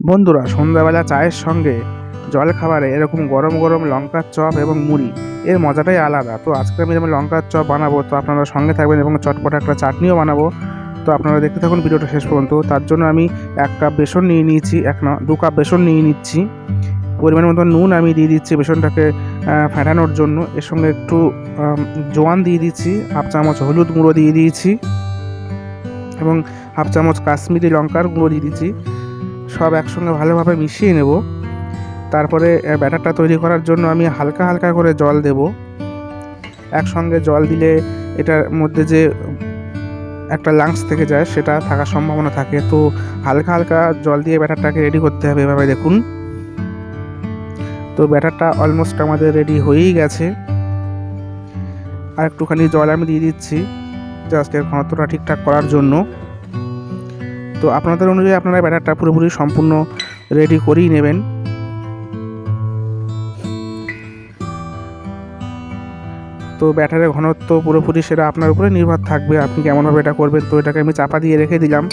বন্ধুরা, সন্ধ্যাবেলা চায়ের সঙ্গে জল খাবারে এরকম গরম গরম লঙ্কার চপ এবং মুড়ি, এর মজাটাই আলাদা। তো আজকে আমি যেমন লঙ্কার চপ বানাবো, তো আপনারা সঙ্গে থাকবেন এবং চটপটা একটা চাটনিও বানাবো। তো আপনারা দেখতে থাকুন ভিডিওটা শেষ পর্যন্ত। তার জন্য আমি এক কাপ বেসন নিয়ে নিয়েছি, এক না, দু কাপ বেসন নিয়ে নিচ্ছি। পরিমাণ মতো নুন আমি দিয়ে দিচ্ছি বেসনটাকে ফেটানোর জন্য। এর সঙ্গে একটু জোয়ান দিয়ে দিচ্ছি, হাফ চামচ হলুদ গুঁড়ো দিয়ে দিয়েছি এবং হাফ চামচ কাশ্মীরি লঙ্কার গুঁড়ো দিয়ে দিচ্ছি। সব একসঙ্গে ভালোভাবে মিশিয়ে নেব। তারপরে ব্যাটারটা তৈরি করার জন্য আমি হালকা হালকা করে জল দেব। একসঙ্গে জল দিলে এটার মধ্যে যে, একটা লাংস থেকে যায়, সেটা থাকার সম্ভাবনা থাকে। তো হালকা হালকা জল দিয়ে ব্যাটারটাকে রেডি করতে হবে এভাবে দেখুন। তো ব্যাটারটা অলমোস্ট আমাদের রেডি হয়েই গেছে। আর একটুখানি জল আমি দিয়ে দিচ্ছি জাস্ট এর ঘনত্বটা ঠিকঠাক করার জন্য। তো আপনাদের অনুযায়ী আপনারা ব্যাটারটা পুরোপুরি সম্পূর্ণ রেডি করেই নেবেন। তো ব্যাটারের ঘনত্ব পুরোপুরি সেটা আপনার উপরে নির্ভর থাকবে, আপনি কেমনভাবে এটা করবেন, তো এটাকে আমি চাপা দিয়ে রেখে দিলাম।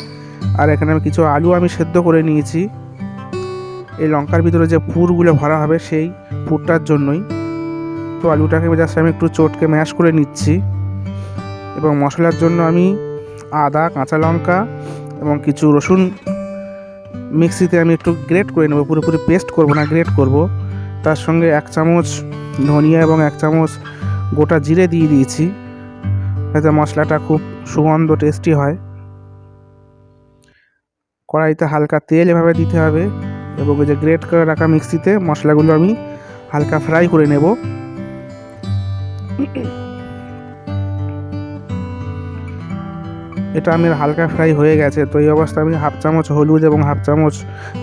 আর এখানে আমি কিছু আলু আমি সেদ্ধ করে নিয়েছি। এই লঙ্কার ভিতরে যে পুরগুলো ভরা হবে সেই পুরটার জন্যই। তো আলুটাকে জাস্ট আমি একটু চটকে ম্যাশ করে নিচ্ছি। এবং মশলার জন্য আমি আদা, কাঁচা লঙ্কা এবং কিছু রসুন মিক্সিতে আমি একটু গ্রেট করে নেব, পুরোপুরি পেস্ট করব না, গ্রেট করব। তার সঙ্গে এক চামচ ধনিয়া এবং এক চামচ গোটা জিরে দিয়ে দিয়েছি, যাতে মশলাটা খুব সুগন্ধ টেস্টি হয়। কড়াইতে হালকা তেল এভাবে দিতে হবে এবং যে গ্রেট করে রাখা মিক্সিতে মশলাগুলো আমি হালকা ফ্রাই করে নেব। এটা আমি হালকা ফ্রাই হয়ে গেছে। তো এই অবস্থায় আমি হাফ চামচ হলুদ এবং হাফ চামচ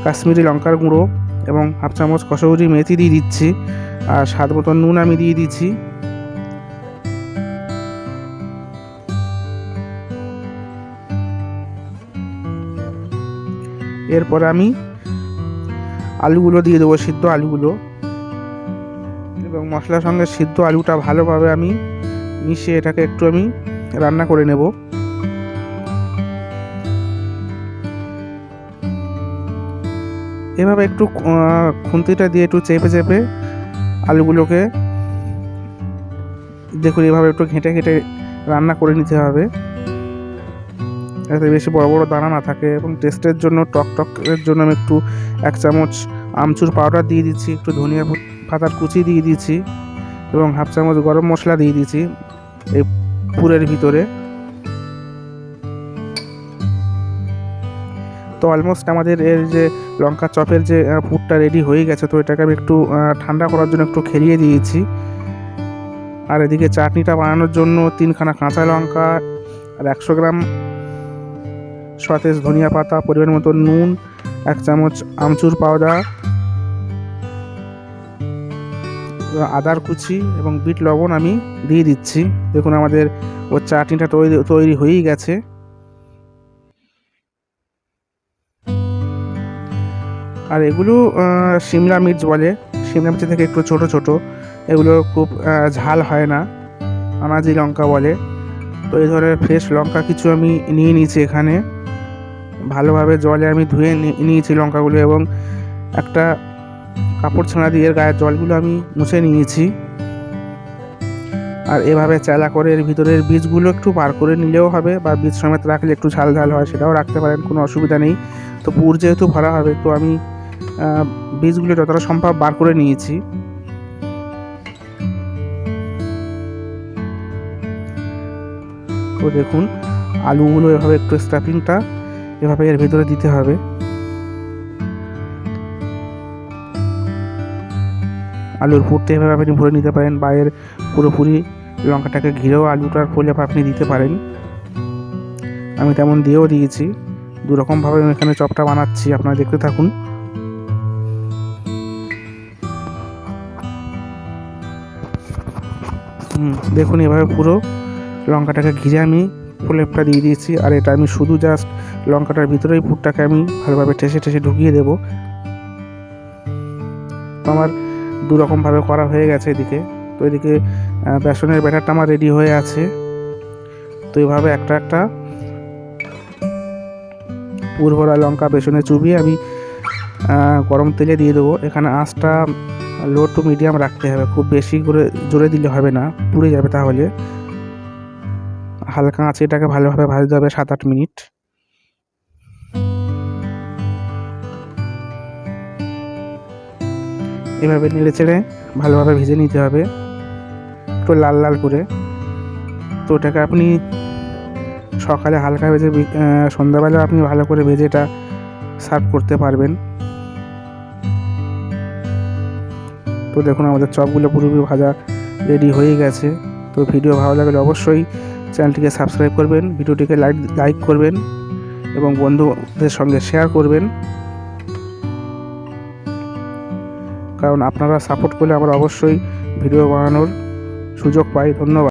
কাশ্মীরি লঙ্কার গুঁড়ো এবং হাফ চামচ কসৌরি মেথি দিয়ে দিচ্ছি। আর স্বাদ মতো নুন আমি দিয়ে দিচ্ছি। এরপর আমি আলুগুলো দিয়ে দেবো, সিদ্ধ আলুগুলো। এবং মশলার সঙ্গে সিদ্ধ আলুটা ভালোভাবে আমি মিশিয়ে এটাকে একটু আমি রান্না করে নেব। এভাবে একটু খুন্তিটা দিয়ে একটু চেপে চেপে আলুগুলোকে দেখুন, এভাবে একটু ঘেঁটে ঘেঁটে রান্না করে নিতে হবে। যাতে বেশি বড় বড় দানা না থাকে এবং টেস্টের জন্য, টক টকের জন্য আমি একটু এক চামচ আমচুর পাউডার দিয়ে দিচ্ছি, একটু ধনিয়া পাতার কুচি দিয়ে দিচ্ছি এবং হাফ চামচ গরম মশলা দিয়ে দিচ্ছি এই পুরের ভিতরে। তো অলমোস্ট আমাদের এর যে লঙ্কা চপের যে পুরটা রেডি হয়ে গেছে, তো এটাকে আমি একটু ঠান্ডা করার জন্য একটু খেলিয়ে দিয়েছি। আর এদিকে চাটনিটা বানানোর জন্য তিনখানা কাঁচা লঙ্কা, আর একশো গ্রাম সতেজ ধনিয়া পাতা, পরিমাণ মতো নুন, এক চামচ আমচুর পাউডার আদার কুচি এবং বিট লবণ আমি দিয়ে দিচ্ছি। দেখুন আমাদের ওর চাটনিটা তৈরি তৈরি হয়েই গেছে। আর এগুলো সিমলা মির্চ বলে। সিমলা মির্চ থেকে একটু ছোট ছোট। এগুলো খুব ঝাল হয় না। আনাজি লঙ্কা বলে। তো এই ধরনের ফ্রেশ লঙ্কা কিছু আমি নিয়ে নিয়েছি এখানে। ভালোভাবে জলে আমি ধুয়ে নিয়েছি লঙ্কাগুলো এবং একটা কাপড় ছানা দিয়ে গায়ের জলগুলো আমি মুছে নিয়েছি। আর এভাবে চেলা করে এর ভিতরের বীজগুলো একটু বার করে নিলেও হবে বা বীজ সমেত রাখলে একটু ঝাল ঝাল হয় সেটাও রাখতে পারেন, কোনো অসুবিধা নেই। তো পুর যেহেতু ভরা হবে, তো আমি বীজগুলো যতটা সম্ভব বার করে নিয়েছি। তো দেখুন, আলুগুলো এভাবে একটু স্টাফিংটা এভাবে এর ভিতরে দিতে হবে। আলুর পুরটা এভাবে আপনি ভরে নিতে পারেন বা এর পুরোপুরি লঙ্কাটাকে ঘিরেও আলুটার ফলে আপনি দিতে পারেন। আমি তেমন দিয়েও দিয়েছি। দুরকমভাবে আমি এখানে চপটা বানাচ্ছি, আপনারা দেখতে থাকুন। দেখুন এভাবে পুরো লঙ্কাটাকে ঘিরে আমি প্রলেপটা দিয়ে দিয়েছি। আর এটা আমি শুধু জাস্ট লঙ্কাটার ভিতরেই পুরটাকে আমি ভালোভাবে ঠেসে ঠেসে ঢুকিয়ে দেবো। আমার দু রকমভাবে করা হয়ে গেছে এদিকে। তো এদিকে বেসনের ব্যাটারটা আমার রেডি হয়ে আছে। তো এইভাবে একটা একটা পুর ভরা লঙ্কা বেসনে চুবিয়ে আমি গরম তেলে দিয়ে দেবো। এখানে আঁচটা লো টু মিডিয়াম রাখতে হবে। খুব বেশি করে জোরে দিলে হবে না, পুড়ে যাবে তাহলে। হালকা আঁচে এটাকে ভালোভাবে ভাজতে হবে সাত আট মিনিট। এভাবে নেড়ে চেড়ে ভালোভাবে ভেজে নিতে হবে। একটু লাল লাল করে। তো ওটাকে আপনি সকালে হালকা ভেজে সন্ধ্যাবেলা আপনি ভালো করে ভেজে এটা সার্ভ করতে পারবেন। তো দেখুন আমাদের চপগুলো পুরোপুরি ভাজা রেডি হয়ে গেছে। তো ভিডিও ভালো লাগলে অবশ্যই চ্যানেলটিকে সাবস্ক্রাইব করবেন, ভিডিওটিকে লাইক লাইক করবেন এবং বন্ধুদের সঙ্গে শেয়ার করবেন। কারণ আপনারা সাপোর্ট করলে আমরা অবশ্যই ভিডিও বানানোর সুযোগ পাই। ধন্যবাদ।